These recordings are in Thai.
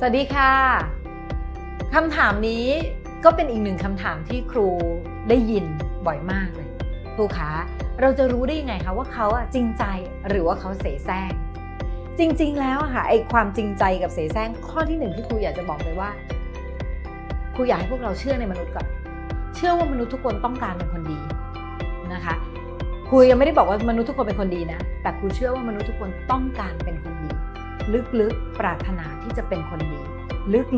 สวัสดีค่ะคำถามนี้ก็เป็นอีกหนึ่งคำถามที่ครูได้ยินบ่อยมากเลยครูคะเราจะรู้ได้ยังไงคะว่าเขาอะจริงใจหรือว่าเขาเสแสร้งจริง ๆ แล้วอะค่ะไอความจริงใจกับเสแสร้งข้อที่หนึ่งที่ครูอยากจะบอกเลยว่าครูอยากให้พวกเราเชื่อในมนุษย์ก่อนเชื่อว่ามนุษย์ทุกคนต้องการเป็นคนดีนะคะครูยังไม่ได้บอกว่ามนุษย์ทุกคนเป็นคนดีนะ แต่ครูเชื่อว่ามนุษย์ทุกคนต้องการเป็นคน ลึกๆ ปรารถนาที่จะเป็นคนดี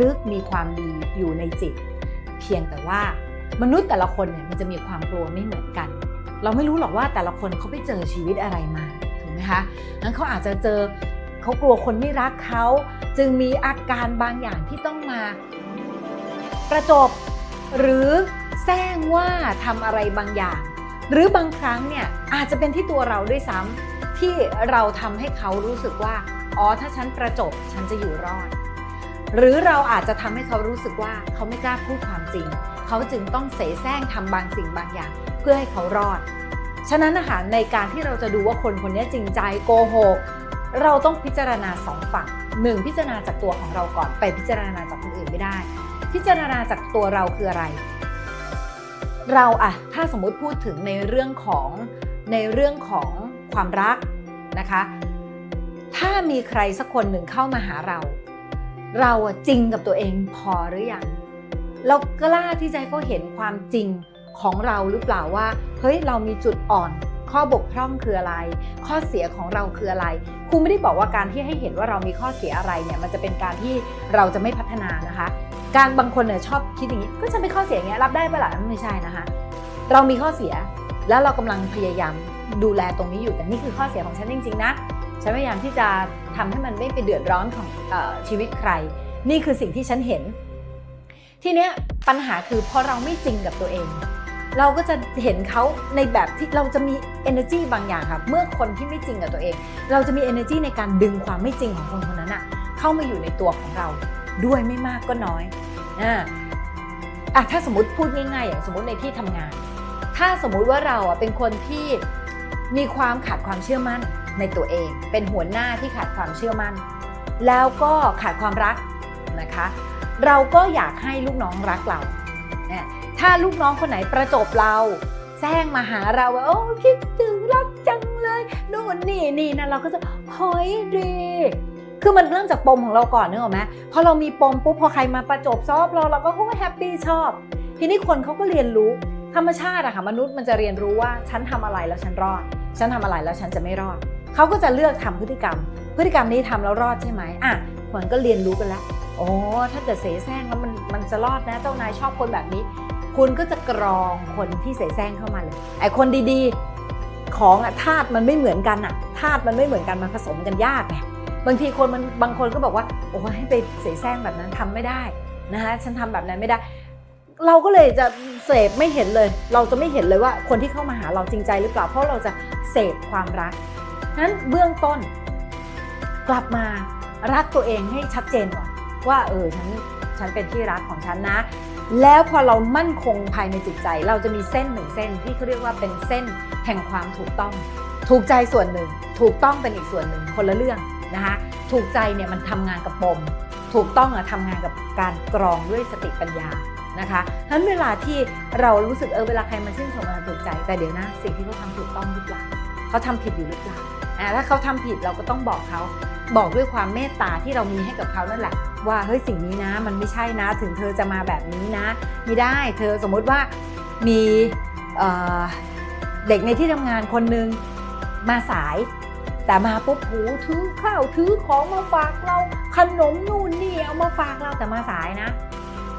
ลึกๆ มีความดีอยู่ในจิต เพียงแต่ว่ามนุษย์แต่ละคนเนี่ยมันจะมีความกลัวไม่เหมือนกัน เราไม่รู้หรอกว่าแต่ละคนเขาไปเจอชีวิตอะไรมาถูกไหมคะงั้นเขาอาจจะเจอเขากลัวคนไม่รักเขาจึงมีอาการบางอย่างที่ต้องมา ประจบหรือแซงว่าทำอะไรบางอย่าง หรือบางครั้งเนี่ยอาจจะเป็นที่ตัวเราด้วยซ้ำ ที่เราทำให้เขารู้สึกว่า อ๋อ ถ้าฉันประจบฉันจะอยู่รอด หรือเราอาจจะทำให้เขารู้สึกว่าเขาไม่กล้าพูดความจริง เขาจึงต้องเสแสร้งทำบางสิ่งบางอย่าง เพื่อให้เขารอด ฉะนั้นนะคะในการที่เราจะดูว่าคนคนนี้จริงใจโกหกเราต้องพิจารณาสองฝั่งหนึ่งพิจารณาจากตัวของเราก่อนไปพิจารณาจากคนอื่นไม่ได้ พิจารณาจากตัวเราคืออะไร เราอะถ้าสมมุติพูดถึงในเรื่องของในเรื่องของ ความรักนะคะ ถ้ามีใครสักคนหนึ่งเข้ามาหาเรา เราจริงกับตัวเองพอหรือยังเรากล้าที่จะให้เขาเห็นความจริงของเราหรือเปล่าว่าเฮ้ยเรามีจุดอ่อน ข้อบกพร่องคืออะไร ข้อเสียของเราคืออะไรครูไม่ได้บอกว่าการที่ให้เห็นว่าเรามีข้อเสียอะไรเนี่ยมันจะเป็นการที่เราจะไม่พัฒนานะคะ การบางคนเนี่ยชอบคิดอย่างนี้ก็จะเป็นข้อเสียอย่างเงี้ยรับได้ปะล่ะไม่ใช่นะคะ เรามีข้อเสียแล้วเรากำลังพยายาม ดูแลตรงนี้อยู่ แต่นี่คือข้อเสียของฉันจริงๆนะฉันพยายามที่จะทำให้มันไม่ไปเดือดร้อนของอชีวิตใคร นี่คือสิ่งที่ฉันเห็น ทีเนี้ยปัญหาคือพอเราไม่จริงกับตัวเอง เราก็จะเห็นเขาในแบบที่เราจะมี energy บางอย่างค่ะเมื่อคนที่ไม่จริงกับตัวเอง เราจะมี energy ในการดึงความไม่จริงของคนคนนั้นอะเข้ามาอยู่ในตัวของเราด้วยไม่มากก็น้อยอ่าอะถ้าสมมติพูดง่ายๆอย่างสมมติในที่ทำงาน ถ้าสมมุติว่าเราอะเป็นคนที่ มีความขาดความเชื่อมั่นในตัวเอง เป็นหัวหน้าที่ขาดความเชื่อมั่น แล้วก็ขาดความรักนะคะ เราก็อยากให้ลูกน้องรักเราเนี่ยถ้าลูกน้องคนไหนประจบเราแซงมาหาเราว่าโอ้คิดถึงรักจังเลยนู่นนี่นี่นะเราก็จะเฮ้ยดีคือมันเริ่มจากปมของเราก่อนเนออกไหมพอเรามีปมปุ๊บพอใครมาประจบชอบเราเราก็เขาก็แฮปปี้ชอบ ทีนี้คนเขาก็เรียนรู้ธรรมชาติอะค่ะมนุษย์มันจะเรียนรู้ว่าฉันทำอะไรแล้วฉันรอด ฉันทำอะไรแล้วฉันจะไม่รอด เขาก็จะเลือกทำพฤติกรรม พฤติกรรมนี้ทำแล้วรอดใช่ไหมอะมันก็เรียนรู้กันแล้วโอ้ถ้าเกิดเสแสร้งแล้วมันมันจะรอดนะเจ้านายชอบคนแบบนี้ คุณก็จะกรองคนที่เสแสร้งเข้ามาเลยไอ้คนดีๆของอะธาตุมันไม่เหมือนกันอะธาตุมันไม่เหมือนกันมันผสมกันยากไงบางทีคนมันบางคนก็บอกว่าโอ้ให้ไปเสแสร้งแบบนั้นทำไม่ได้นะคะฉันทำแบบนั้นไม่ได้ เราก็เลยจะเสพไม่เห็นเลย เราจะไม่เห็นเลยว่าคนที่เข้ามาหาเราจริงใจหรือเปล่า เพราะเราจะเสพความรักนั้นเบื้องต้น กลับมารักตัวเองให้ชัดเจนก่อนว่าเออฉันฉันเป็นที่รักของฉันนะ แล้วพอเรามั่นคงภายในจิตใจ เราจะมีเส้นหนึ่งเส้นที่เขาเรียกว่าเป็นเส้นแห่งความถูกต้อง ถูกใจส่วนหนึ่ง ถูกต้องเป็นอีกส่วนหนึ่งคนละเรื่องนะคะถูกใจเนี่ยมันทำงานกับปม ถูกต้องอะทำงานกับการกรองด้วยสติปัญญา นะคะฉะนั้นเวลาที่เรารู้สึกเออเวลาใครมาชื่นชมเราถูกใจ แต่เดี๋ยวนะสิ่งที่เขาทำถูกต้องหรือเปล่าเขาทำผิดอยู่หรือเปล่าอ่าถ้าเขาทำผิดเราก็ต้องบอกเขาบอกด้วยความเมตตาที่เรามีให้กับเขานั่นแหละ ว่าเฮ้ยสิ่งนี้นะ มันไม่ใช่นะถึงเธอจะมาแบบนี้นะ ไม่ได้เธอสมมุติว่ามีเเด็กในที่ทำงานคนหนึ่งมาสาย แต่มาปุ๊บโหถือข้าวถือของมาฝากเราขนมนู่นนี่เอามาฝากเราแต่มาสายนะ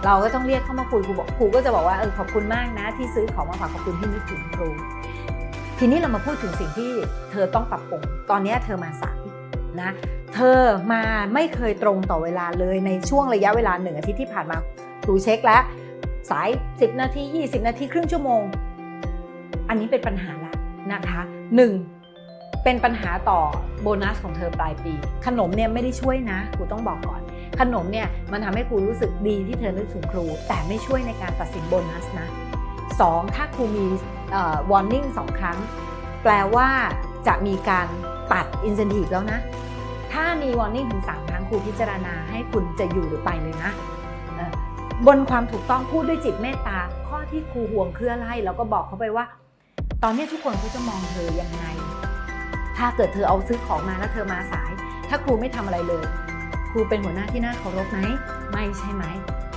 เราก็ต้องเรียกเข้ามาคุยครูบอกครูก็จะบอกว่าเออขอบคุณมากนะ ที่ซื้อของมาฝากขอบคุณที่นึกถึงครู ทีนี้เรามาพูดถึงสิ่งที่เธอต้องปรับปรุงตอนนี้เธอมาสายนะเธอมาไม่เคยตรงต่อเวลาเลยในช่วงระยะเวลาหนึ่งอาทิตย์ที่ผ่านมาครูเช็คแล้ว สาย 10 นาที 20 นาทีครึ่งชั่วโมง อันนี้เป็นปัญหาละนะคะหนึ่งเป็นปัญหาต่อโบนัสของเธอปลายปี ขนมเนี่ยไม่ได้ช่วยนะครูต้องบอกก่อน ขนมเนี่ยมันทำให้ครูรู้สึกดีที่เธอนึกถึงครู แต่ไม่ช่วยในการตัดสินโบนัสนะสองถ้าครูมีวอร์นิ่งสองครั้ง แปลว่าจะมีการตัด incentive แล้วนะ ถ้ามี warning ถึง 3 ครั้งครูพิจารณาให้คุณจะอยู่หรือไปเลยนะบนความถูกต้องพูดด้วยจิตเมตตา ข้อที่ครูห่วงคืออะไรแล้วก็บอกเขาไปว่า ตอนนี้ทุกคนเขาจะมองเธอยังไง ถ้าเกิดเธอเอาซื้อของมาแล้วเธอมาสาย ถ้าครูไม่ทำอะไรเลย ครูเป็นหัวหน้าที่น่าเคารพไหมไม่ใช่ไหม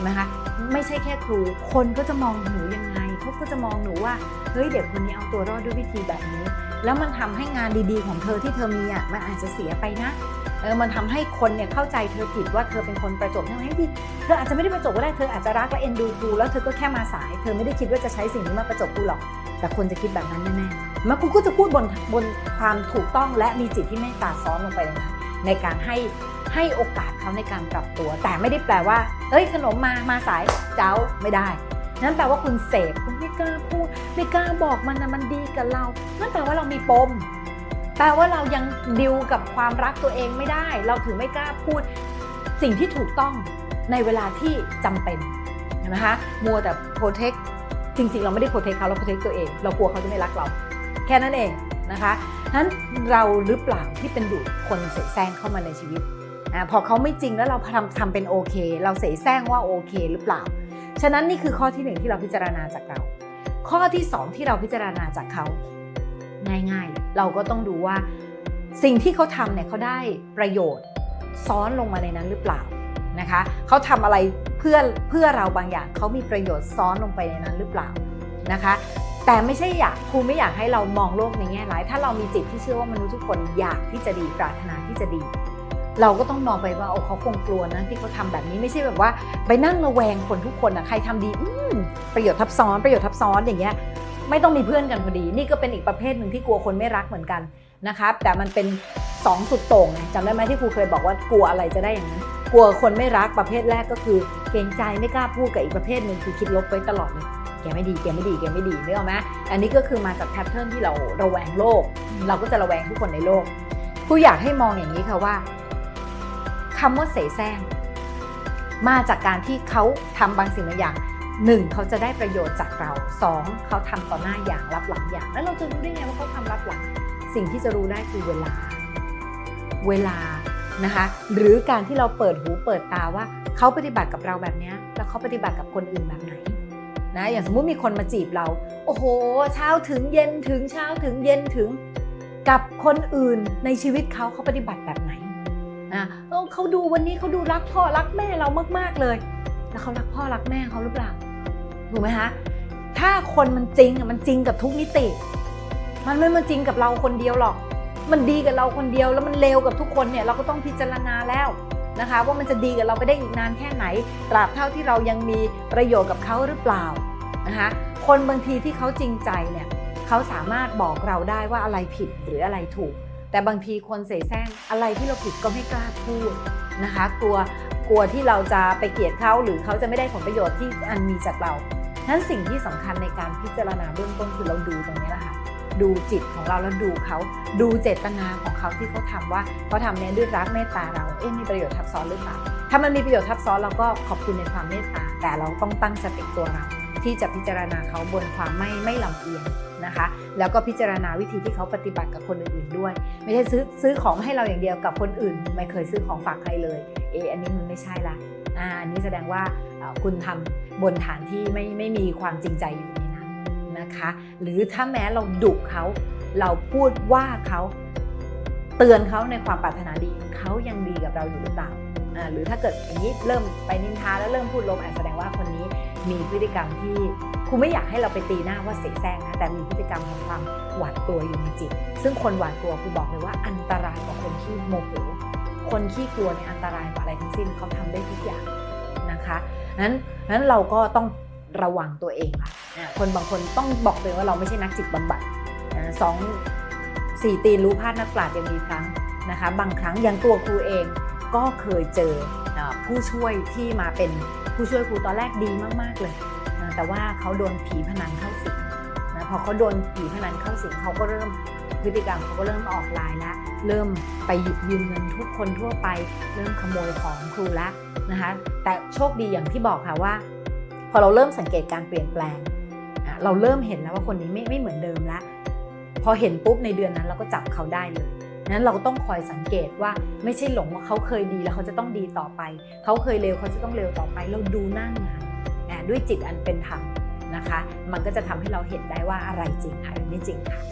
นะคะไม่ใช่แค่ครู คนก็จะมองหนูยังไงเขาก็จะมองหนูว่าเฮ้ยเด็กคนนี้เอาตัวรอดด้วยวิธีแบบนี้ แล้วมันทำให้งานดีๆ ของเธอที่เธอมีอะมันอาจจะเสียไปนะเออมันทำให้คนเนี่ยเข้าใจเธอผิดว่าเธอเป็นคนประจบทั้งที่เธออาจจะไม่ได้ประจบก็ได้เธออาจจะรักและเอ็นดูครูแล้วเธอก็แค่มาสาย เธอไม่ได้คิดว่าจะใช้สิ่งนี้มาประจบครูหรอก แต่คนจะคิดแบบนั้นแน่ๆแล้ครูก็จะพูดบนบนความถูกต้องและมีจิตที่เมตตาซ้อนลงไปในนั้นในการให้ ให้โอกาสเขาในการปรับตัว แต่ไม่ได้แปลว่าเอ้ยขนมมามาสายเจ้าไม่ได้ นั่นแปลว่าคุณเสพคุณไม่กล้าพูดไม่กล้าบอกมันนะมันดีกับเรา นั่นแปลว่าเรามีปม แปลว่าเรายังดิวกับความรักตัวเองไม่ได้ เราถึงไม่กล้าพูดสิ่งที่ถูกต้องในเวลาที่จำเป็นเห็นไหมคะมัวแต่โปรเทคจริงๆ เราไม่ได้โปรเทคเขาเราโปรเทคตัวเอง เรากลัวเขาจะไม่รักเรา แค่นั้นเองนะคะนั้นเราหรือเปล่าที่เป็นดูดคนเสแสร้งเข้ามาในชีวิต พอเขาไม่จริงแล้วเราทำทำเป็นโอเค เราเสแสร้งว่าโอเคหรือเปล่า ฉะนั้นนี่คือข้อที่หนึ่งที่เราพิจารณาจากเรา ข้อที่สองที่เราพิจารณาจากเขาง่ายๆเลยเราก็ต้องดูว่าสิ่งที่เขาทำเนี่ยเขาได้ประโยชน์ซ้อนลงมาในนั้นหรือเปล่านะคะเขาทำอะไรเพื่อเพื่อเราบางอย่างเขามีประโยชน์ซ้อนลงไปในนั้นหรือเปล่านะคะ แต่ไม่ใช่อยากครูไม่อยากให้เรามองโลกในแง่ร้าย ถ้าเรามีจิตที่เชื่อว่ามนุษย์ทุกคนอยากที่จะดีปรารถนาที่จะดี เราก็ต้องมองไปว่าโอ้เขาคงกลัวนะที่เขาทำแบบนี้ไม่ใช่แบบว่า ไปนั่งระแวงคนทุกคนนะใครทำดีอืประโยชน์ทับซ้อนประโยชน์ทับซ้อนอย่างเงี้ยไม่ต้องมีเพื่อนกันพอดี นี่ก็เป็นอีกประเภทหนึ่งที่กลัวคนไม่รักเหมือนกันนะครับแต่มันเป็นสองสุดโต่งจำได้ไหมที่ครูเคยบอกว่ากลัวอะไรจะได้อย่างนั้นกลัวคนไม่รักประเภทแรกก็คือ เกรงใจไม่กล้าพูดกับอีกประเภทหนึ่งคือคิดลบไว้ตลอดเลยแกไม่ดีแกไม่ดีแกไม่ดีนึกออกไหมอันนี้ก็คือมาจากแพทเทิร์นที่เราระแวงโลก เราก็จะระแวงทุกคนในโลกครูอยากให้มองอย่างนี้ค่ะว่า คำว่าเสแสร้งมาจากการที่เขาทำบางสิ่งบางอย่างหนึ่งเขาจะได้ประโยชน์จากเราสองเขาทำต่อหน้าอย่างรับหลังอย่าง แล้วเราจะรู้ได้ไงว่าเขาทำรับหลัง สิ่งที่จะรู้ได้คือเวลา เวลานะคะ หรือการที่เราเปิดหูเปิดตาว่าเขาปฏิบัติกับเราแบบนี้แล้วเขาปฏิบัติกับคนอื่นแบบไหนนะอย่างสมมุติมีคนมาจีบเรา โอ้โห เช้าถึงเย็นถึงเช้าถึงเย็นถึง กับคนอื่นในชีวิตเขาเขาปฏิบัติแบบไหน นะเขาดูวันนี้เขาดูรักพ่อรักแม่เรามากๆเลย แล้วเขารักพ่อรักแม่เขาหรือเปล่าถูกไหมคะถ้าคนมันจริงมันจริงกับทุกมิติ มันไม่มาจริงกับเราคนเดียวหรอก มันดีกับเราคนเดียวแล้วมันเลวกับทุกคนเนี่ยเราก็ต้องพิจารณาแล้วนะคะว่ามันจะดีกับเราไปได้อีกนานแค่ไหน ตราบเท่าที่เรายังมีประโยชน์กับเขาหรือเปล่านะคะคนบางทีที่เขาจริงใจเนี่ยเขาสามารถบอกเราได้ว่าอะไรผิดหรืออะไรถูก แต่บางทีคนเสแสร้งอะไรที่เราผิดก็ไม่กล้าพูดนะคะ กลัวกลัวที่เราจะไปเกลียดเขาหรือเขาจะไม่ได้ผลประโยชน์ที่อันมีจากเรานั้นสิ่งที่สำคัญในการพิจารณาเบื้องต้นคือเราดูตรงนี้แหละค่ะดูจิตของเราแล้วดูเขาดูเจตนาของเขาที่เขาทำว่าเขาทำเนี่ยด้วยรักเมตตาเราเอ๊ะมีประโยชน์ทับซ้อนหรือเปล่าถ้ามันมีประโยชน์ทับซ้อนเราก็ขอบคุณในความเมตตาแต่เราต้องตั้งสติตัวเรา ที่จะพิจารณาเขาบนความไม่ไม่ลำเอียงนะคะ แล้วก็พิจารณาวิธีที่เขาปฏิบัติกับคนอื่นๆด้วย ไม่ใช่ซื้อซื้อของให้เราอย่างเดียวกับคนอื่น ไม่เคยซื้อของฝากใครเลยเอออันนี้มันไม่ใช่ละอ่าอันนี้แสดงว่าคุณทำบนฐานที่ไม่ไม่มีความจริงใจอยู่ในนั้นนะคะ หรือถ้าแม้เราดุเขาเราพูดว่าเขาเตือนเขาในความปรารถนาดีเขายังดีกับเราอยู่หรือเปล่า หรือถ้าเกิดอย่างนี้เริ่มไปนินทาแล้วเริ่มพูดลบอาจแสดงว่าคนนี้มีพฤติกรรมที่ครูไม่อยากให้เราไปตีหน้าว่าเสแสร้งนะแต่มีพฤติกรรมของความหวาดกลัวอยู่ในจิต ซึ่งคนหวาดกลัวครูบอกเลยว่าอันตรายกว่าคนที่โมโหคนที่กลัวในอันตรายกว่าอะไรทั้งสิ้นเขาทำได้ทุกอย่างนะคะนั้นนั้นเราก็ต้องระวังตัวเองละอ่าคนบางคนต้องบอกเลยว่าเราไม่ใช่นักจิตบำบัดสองสี่ตีนรู้พลาดนักปราชญ์ยังมีครั้งนะคะ บางครั้งย่างตัวครูเอง ก็เคยเจออ่าผู้ช่วยที่มาเป็นผู้ช่วยครูตอนแรกดีมาก ๆ เลยอ่าแต่ว่าเขาโดนผีพนันเข้าสิงนะพอเขาโดนผีพนันเข้าสิงเขาก็เริ่มพฤติกรรมเขาก็เริ่มออกลายแล้วเริ่มไปหยิบยืมเงินทุกคนทั่วไป เริ่มขโมยของครูละนะคะแต่โชคดีอย่างที่บอกค่ะว่า พอเราเริ่มสังเกตการเปลี่ยนแปลงอะเราเริ่มเห็นแล้วว่าคนนี้ไม่ไม่เหมือนเดิมละพอเห็นปุ๊บในเดือนนั้นเราก็จับเขาได้เลย นั้นเราต้องคอยสังเกตว่าไม่ใช่หลงว่าเขาเคยดีแล้วเขาจะต้องดีต่อไป เขาเคยเลวเขาจะต้องเลวต่อไป เราดูหน้างานด้วยจิตอันเป็นธรรมนะคะ มันก็จะทำให้เราเห็นได้ว่าอะไรจริงอะไรไม่จริงค่ะ